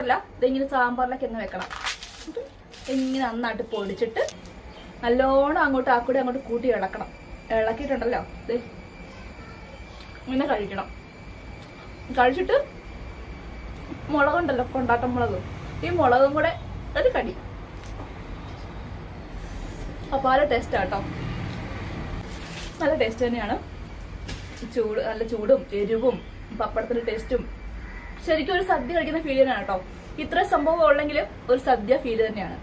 അല്ല ഇതിങ്ങനെ സാമ്പാറിലേക്ക് എങ്ങനെ വെക്കണം. ഇങ്ങനെ നന്നായിട്ട് പൊടിച്ചിട്ട് നല്ലോണം അങ്ങോട്ട് ആ കൂടി അങ്ങോട്ട് കൂട്ടി ഇളക്കണം. ഇളക്കിയിട്ടുണ്ടല്ലോ. ഇങ്ങനെ കഴിക്കണം. കഴിച്ചിട്ട് മുളകുണ്ടല്ലോ കൊണ്ടാട്ടം മുളക്. ഈ മുളകും കൂടെ ഒരു കടി. അപ്പാല ടേസ്റ്റ് ആട്ടോ നല്ല ടേസ്റ്റ് തന്നെയാണ്. ചൂട് നല്ല ചൂടും എരിവും പപ്പടത്തിന്റെ ടേസ്റ്റും ശരിക്കും ഒരു സദ്യ കഴിക്കുന്ന ഫീൽ തന്നെയാണ് കേട്ടോ. ഇത്ര സംഭവം ഉള്ളെങ്കിലും ഒരു സദ്യ ഫീൽ തന്നെയാണ്.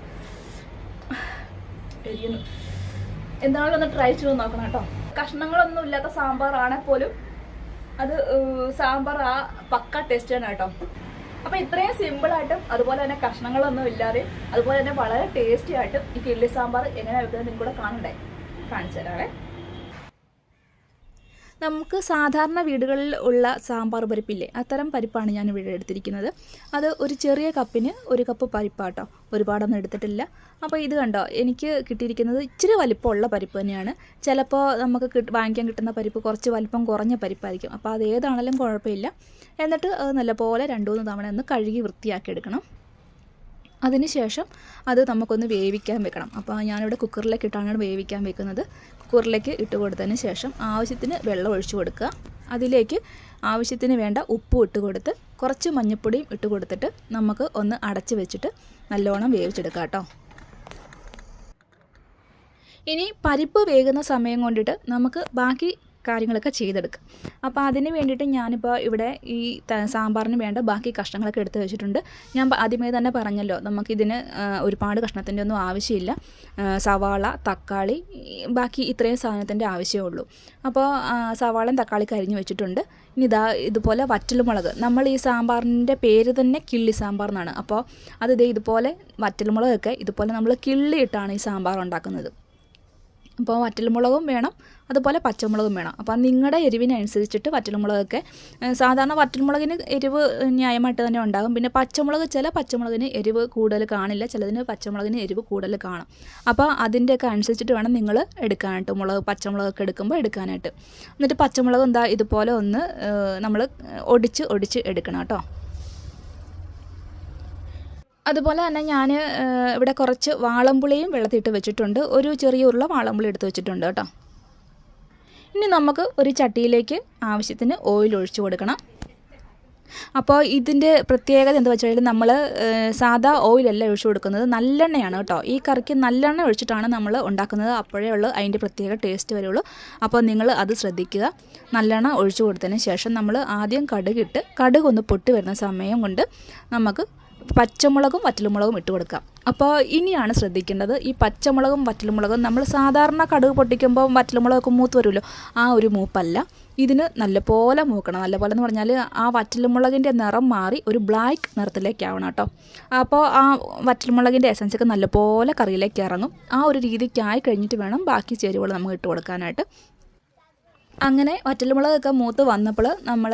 എന്താണല്ലോ ഒന്ന് ട്രൈ ചെയ്ത് നോക്കണം കേട്ടോ. കഷ്ണങ്ങളൊന്നും ഇല്ലാത്ത സാമ്പാറാണെ പോലും അത് സാമ്പാർ ആ പക്ക ടേസ്റ്റ് ആണ് കേട്ടോ. അപ്പൊ ഇത്രയും സിമ്പിൾ ആയിട്ടും അതുപോലെ തന്നെ കഷ്ണങ്ങളൊന്നും ഇല്ലാതെ അതുപോലെ തന്നെ വളരെ ടേസ്റ്റി ആയിട്ടും ഈ കിള്ളി സാമ്പാർ എങ്ങനെ വെക്കുന്നത് നിങ്ങൾ കൂടെ കാണണ്ടേ? കാണിച്ചു തരാവേ. നമുക്ക് സാധാരണ വീടുകളിൽ ഉള്ള സാമ്പാർ പരിപ്പില്ലേ അത്തരം പരിപ്പാണ് ഞാൻ ഇവിടെ എടുത്തിരിക്കുന്നത്. അത് ഒരു ചെറിയ കപ്പിന് ഒരു കപ്പ് പരിപ്പാട്ടോ. ഒരുപാടൊന്നും എടുത്തിട്ടില്ല. അപ്പോൾ ഇത് കണ്ടോ എനിക്ക് കിട്ടിയിരിക്കുന്നത് ഇച്ചിരി വലിപ്പമുള്ള പരിപ്പ് തന്നെയാണ്. ചിലപ്പോൾ നമുക്ക് കിട്ട് വാങ്ങിക്കാൻ കിട്ടുന്ന പരിപ്പ് കുറച്ച് വലിപ്പം കുറഞ്ഞ പരിപ്പായിരിക്കും. അപ്പോൾ അത് ഏതാണെങ്കിലും കുഴപ്പമില്ല. എന്നിട്ട് അത് നല്ലപോലെ രണ്ട് മൂന്ന് തവണ ഒന്ന് കഴുകി വൃത്തിയാക്കി എടുക്കണം. അതിനുശേഷം അത് നമുക്കൊന്ന് വേവിക്കാൻ വെക്കണം. അപ്പോൾ ഞാനിവിടെ കുക്കറിലേക്ക് ഇട്ടാണ് വേവിക്കാൻ വെക്കുന്നത്. കുക്കറിലേക്ക് ഇട്ട് കൊടുത്തതിന് ശേഷം ആവശ്യത്തിന് വെള്ളം ഒഴിച്ചു കൊടുക്കുക. അതിലേക്ക് ആവശ്യത്തിന് വേണ്ട ഉപ്പും ഇട്ട് കൊടുത്ത് കുറച്ച് മഞ്ഞൾപ്പൊടിയും ഇട്ട് കൊടുത്തിട്ട് നമുക്ക് ഒന്ന് അടച്ച് വെച്ചിട്ട് നല്ലോണം വേവിച്ചെടുക്കാം കേട്ടോ. ഇനി പരിപ്പ് വേകുന്ന സമയം കൊണ്ടിട്ട് നമുക്ക് ബാക്കി കാര്യങ്ങളൊക്കെ ചെയ്തെടുക്കുക. അപ്പോൾ അതിന് വേണ്ടിയിട്ട് ഞാനിപ്പോൾ ഇവിടെ ഈ സാമ്പാറിന് വേണ്ട ബാക്കി കഷ്ണങ്ങളൊക്കെ എടുത്ത് വെച്ചിട്ടുണ്ട്. ഞാൻ ആദ്യമേ തന്നെ പറഞ്ഞല്ലോ നമുക്കിതിന് ഒരുപാട് കഷ്ണത്തിന്റെ ഒന്നും ആവശ്യമില്ല സവാള തക്കാളി ബാക്കി ഇത്രയും സാധനത്തിന്റെ ആവശ്യമേ ഉള്ളൂ. അപ്പോൾ സവാളയും തക്കാളി കരിഞ്ഞ് വെച്ചിട്ടുണ്ട്. ഇനി ഇതാ ഇതുപോലെ വറ്റൽമുളക്. നമ്മൾ ഈ സാമ്പാറിന്റെ പേര് തന്നെ കിള്ളി സാമ്പാർ എന്നാണ്. അപ്പോൾ അത് ഇതേ ഇതുപോലെ വറ്റൽമുളകൊക്കെ ഇതുപോലെ നമ്മൾ കിള്ളിയിട്ടാണ് ഈ സാമ്പാർ ഉണ്ടാക്കുന്നത്. അപ്പോൾ വറ്റൽമുളകും വേണം അതുപോലെ പച്ചമുളകും വേണം. അപ്പോൾ നിങ്ങളുടെ എരിവിനനുസരിച്ചിട്ട് വറ്റൽമുളകൊക്കെ സാധാരണ വറ്റൽമുളകിന് എരിവ് ന്യായമായിട്ട് തന്നെ ഉണ്ടാകും. പിന്നെ പച്ചമുളക് ചില പച്ചമുളകിന് എരിവ് കൂടുതൽ കാണില്ല ചിലതിന് പച്ചമുളകിന് എരിവ് കൂടുതൽ കാണും. അപ്പോൾ അതിന്റെയൊക്കെ അനുസരിച്ചിട്ട് വേണം നിങ്ങൾ എടുക്കാനായിട്ട് മുളക് പച്ചമുളകൊക്കെ എടുക്കുമ്പോൾ എടുക്കാനായിട്ട്. എന്നിട്ട് പച്ചമുളക് എന്താ ഇതുപോലെ ഒന്ന് നമ്മൾ ഒടിച്ച് ഒടിച്ച് എടുക്കണം കേട്ടോ. അതുപോലെ തന്നെ ഞാൻ ഇവിടെ കുറച്ച് വാളമ്പുളിയും വെള്ളത്തിട്ട് വെച്ചിട്ടുണ്ട്. ഒരു ചെറിയ ഉരുള വാളമ്പുളി എടുത്ത് വെച്ചിട്ടുണ്ട് കേട്ടോ. ഇനി നമുക്ക് ഒരു ചട്ടിയിലേക്ക് ആവശ്യത്തിന് ഓയിൽ ഒഴിച്ചു കൊടുക്കണം. അപ്പോൾ ഇതിന്റെ പ്രത്യേകത എന്താ വെച്ചാൽ നമ്മൾ സാധാ ഓയിലല്ല ഒഴിച്ചു കൊടുക്കുന്നത്. നല്ലെണ്ണയാണ് കേട്ടോ. ഈ കറിക്ക് നല്ലെണ്ണ ഒഴിച്ചിട്ടാണ് നമ്മൾ ഉണ്ടാക്കുന്നത്. അപ്പോഴേ ഉള്ളൂ അതിന്റെ പ്രത്യേക ടേസ്റ്റ് വരുള്ളൂ അപ്പോൾ നിങ്ങൾ അത് ശ്രദ്ധിക്കുക. നല്ലെണ്ണ ഒഴിച്ചു കൊടുത്തതിന് ശേഷം നമ്മൾ ആദ്യം കടുകിട്ട് കടുക് ഒന്ന് പൊട്ടി വരുന്ന സമയം കൊണ്ട് നമുക്ക് പച്ചമുളകും വറ്റൽമുളകും ഇട്ട് കൊടുക്കാം. അപ്പോൾ ഇനിയാണ് ശ്രദ്ധിക്കേണ്ടത് ഈ പച്ചമുളകും വറ്റൽമുളകും നമ്മൾ സാധാരണ കടുക് പൊട്ടിക്കുമ്പോൾ വറ്റൽമുളകൊക്കെ മൂത്ത് വരുമല്ലോ ആ ഒരു മൂപ്പല്ല. ഇതിന് നല്ലപോലെ മൂക്കണം. നല്ലപോലെ എന്ന് പറഞ്ഞാൽ ആ വറ്റൽമുളകിന്റെ നിറം മാറി ഒരു ബ്ലാക്ക് നിറത്തിലേക്കാവണം കേട്ടോ. അപ്പോൾ ആ വറ്റൽമുളകിന്റെ എസൻസ് ഒക്കെ നല്ലപോലെ കറിയിലേക്ക് ഇറങ്ങും. ആ ഒരു രീതിക്കായി കഴിഞ്ഞിട്ട് വേണം ബാക്കി ചേരുവകൾ നമുക്ക് ഇട്ട് കൊടുക്കാനായിട്ട്. അങ്ങനെ വറ്റൽമുളകൊക്കെ മൂത്ത് വന്നപ്പോൾ നമ്മൾ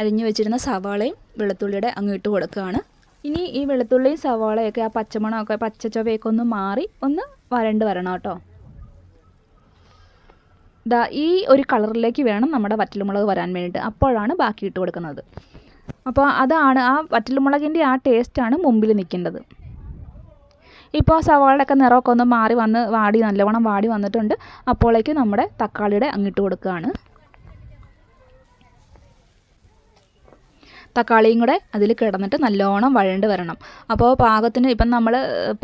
അരിഞ്ഞു വെച്ചിരുന്ന സവാളയും വെളുത്തുള്ളിയുടെ അങ്ങ് ഇട്ട് കൊടുക്കുകയാണ്. ഇനി ഈ വെളുത്തുള്ളിയും സവാളയൊക്കെ ആ പച്ചമണമൊക്കെ പച്ചച്ചൊവയൊക്കെ ഒന്ന് മാറി ഒന്ന് വരണ്ട് വരണം കേട്ടോ. ദാ ഈ ഒരു കളറിലേക്ക് വേണം നമ്മുടെ വറ്റൽമുളക് വരാൻ വേണ്ടിയിട്ട്. അപ്പോഴാണ് ബാക്കി ഇട്ട് കൊടുക്കുന്നത്. അപ്പോൾ അതാണ് ആ വറ്റൽമുളകിന്റെ ആ ടേസ്റ്റാണ് മുമ്പിൽ നിൽക്കേണ്ടത്. ഇപ്പോൾ സവാളയൊക്കെ നിറമൊക്കെ ഒന്ന് മാറി വന്ന് വാടി നല്ലവണ്ണം വാടി വന്നിട്ടുണ്ട്. അപ്പോഴേക്ക് നമ്മുടെ തക്കാളിയുടെ അങ്ങിട്ട് കൊടുക്കുകയാണ്. തക്കാളിയും കൂടെ അതിൽ കിടന്നിട്ട് നല്ലോണം വഴണ്ട് വരണം. അപ്പോൾ പാകത്തിന് ഇപ്പം നമ്മൾ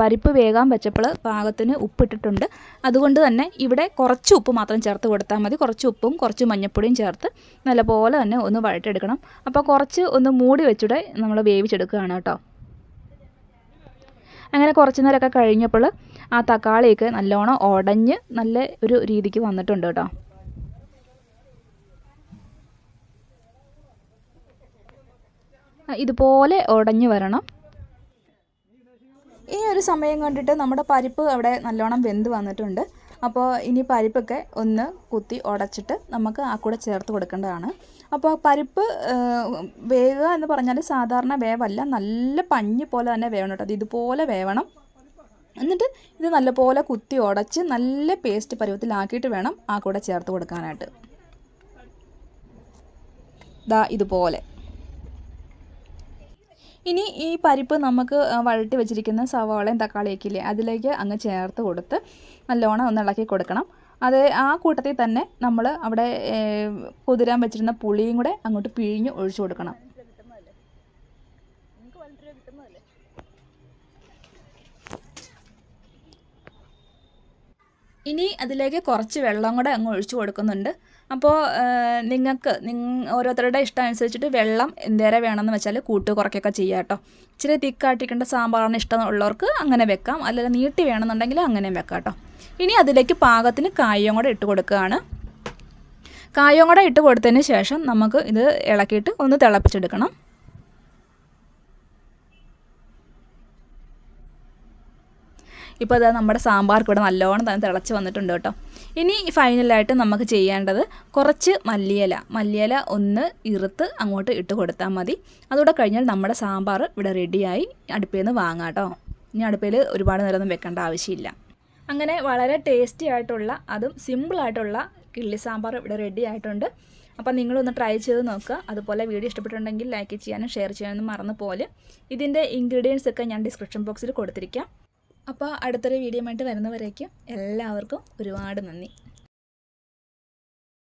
പരിപ്പ് വേകാൻ വെച്ചപ്പോൾ പാകത്തിന് ഉപ്പിട്ടിട്ടുണ്ട്. അതുകൊണ്ട് തന്നെ ഇവിടെ കുറച്ച് ഉപ്പ് മാത്രം ചേർത്ത് കൊടുത്താൽ മതി. കുറച്ച് ഉപ്പും കുറച്ച് മഞ്ഞൾപ്പൊടിയും ചേർത്ത് നല്ലപോലെ തന്നെ ഒന്ന് വഴറ്റെടുക്കണം അപ്പോൾ കുറച്ച് ഒന്ന് മൂടി വെച്ചൂടെ നമ്മൾ വേവിച്ചെടുക്കുകയാണ് കേട്ടോ. അങ്ങനെ കുറച്ച് നേരമൊക്കെ കഴിഞ്ഞപ്പോൾ ആ തക്കാളിയൊക്കെ നല്ലോണം ഉടഞ്ഞ് നല്ല ഒരു രീതിക്ക് വന്നിട്ടുണ്ട് കേട്ടോ. ഇതുപോലെ ഉടഞ്ഞു വരണം. ഈ ഒരു സമയം കണ്ടിട്ട് നമ്മുടെ പരിപ്പ് അവിടെ നല്ലോണം വെന്ത് വന്നിട്ടുണ്ട്. അപ്പോൾ ഇനി പരിപ്പൊക്കെ ഒന്ന് കുത്തി ഉടച്ചിട്ട് നമുക്ക് ആ കൂടെ ചേർത്ത് കൊടുക്കേണ്ടതാണ്. അപ്പോൾ പരിപ്പ് വേവുക എന്ന് പറഞ്ഞാൽ സാധാരണ വേവല്ല. നല്ല പഞ്ഞി പോലെ തന്നെ വേവണം കേട്ടോ. അത് ഇതുപോലെ വേവണം. എന്നിട്ട് ഇത് നല്ലപോലെ കുത്തി ഉടച്ച് നല്ല പേസ്റ്റ് പരുവത്തിലാക്കിയിട്ട് വേണം ആ കൂടെ ചേർത്ത് കൊടുക്കാനായിട്ട്. ദാ ഇതുപോലെ. ഇനി ഈ പരിപ്പ് നമുക്ക് വഴട്ടി വെച്ചിരിക്കുന്ന സവാളയും തക്കാളിയൊക്കെ അതിലേക്ക് അങ്ങ് ചേർത്ത് കൊടുത്ത് നല്ലോണം ഒന്ന് ഇളക്കി കൊടുക്കണം. അത് ആ കൂട്ടത്തിൽ തന്നെ നമ്മൾ അവിടെ കുതിരാൻ വെച്ചിരുന്ന പുളിയും കൂടെ അങ്ങോട്ട് പിഴിഞ്ഞ് ഒഴിച്ചു കൊടുക്കണം. ഇനി അതിലേക്ക് കുറച്ച് വെള്ളം കൂടെ അങ്ങ് ഒഴിച്ചു കൊടുക്കുന്നുണ്ട്. അപ്പോൾ നിങ്ങൾക്ക് നിങ്ങൾ ഓരോരുത്തരുടെ ഇഷ്ടം അനുസരിച്ചിട്ട് വെള്ളം എന്തേരെ വേണമെന്ന് വെച്ചാൽ കൂട്ട് കുറയ്ക്കൊക്കെ ചെയ്യാം കേട്ടോ. ഇച്ചിരി തിക്കാട്ടിക്കേണ്ട സാമ്പാറിന് ഇഷ്ടമുള്ളവർക്ക് അങ്ങനെ വെക്കാം. അല്ലെങ്കിൽ നീട്ടി വേണമെന്നുണ്ടെങ്കിൽ അങ്ങനെയും വെക്കാം കേട്ടോ. ഇനി അതിലേക്ക് പാകത്തിന് കായവും കൂടെ ഇട്ട് കൊടുക്കുകയാണ്. കായവും കൂടെ ഇട്ട് കൊടുത്തതിന് ശേഷം നമുക്ക് ഇത് ഇളക്കിയിട്ട് ഒന്ന് തിളപ്പിച്ചെടുക്കണം. ഇപ്പോൾ അത് നമ്മുടെ സാമ്പാർക്ക് ഇവിടെ നല്ലോണം തന്നെ തിളച്ച് വന്നിട്ടുണ്ട് കേട്ടോ. ഇനി ഫൈനലായിട്ട് നമുക്ക് ചെയ്യേണ്ടത് കുറച്ച് മല്ലിയില. മല്ലിയില ഒന്ന് ഇറുത്ത് അങ്ങോട്ട് ഇട്ട് കൊടുത്താൽ മതി. അതുകൂടെ കഴിഞ്ഞാൽ നമ്മുടെ സാമ്പാർ ഇവിടെ റെഡിയായി അടുപ്പിൽ നിന്ന് വാങ്ങാം കേട്ടോ. ഇനി അടുപ്പിൽ ഒരുപാട് നേരമൊന്നും വെക്കേണ്ട ആവശ്യമില്ല. അങ്ങനെ വളരെ ടേസ്റ്റി ആയിട്ടുള്ള അതും സിമ്പിളായിട്ടുള്ള കിള്ളി സാമ്പാർ ഇവിടെ റെഡി ആയിട്ടുണ്ട്. അപ്പോൾ നിങ്ങളൊന്ന് ട്രൈ ചെയ്ത് നോക്കുക. അതുപോലെ വീഡിയോ ഇഷ്ടപ്പെട്ടിട്ടുണ്ടെങ്കിൽ ലൈക്ക് ചെയ്യാനും ഷെയർ ചെയ്യാനും മറന്നു പോലെ ഇതിന്റെ ഇൻഗ്രീഡിയൻസ് ഒക്കെ ഞാൻ ഡിസ്ക്രിപ്ഷൻ ബോക്സിൽ കൊടുത്തിരിക്കാം. അപ്പോൾ അടുത്തൊരു വീഡിയോ ആയിട്ട് വരുന്നവരേക്കും എല്ലാവർക്കും ഒരുപാട് നന്ദി.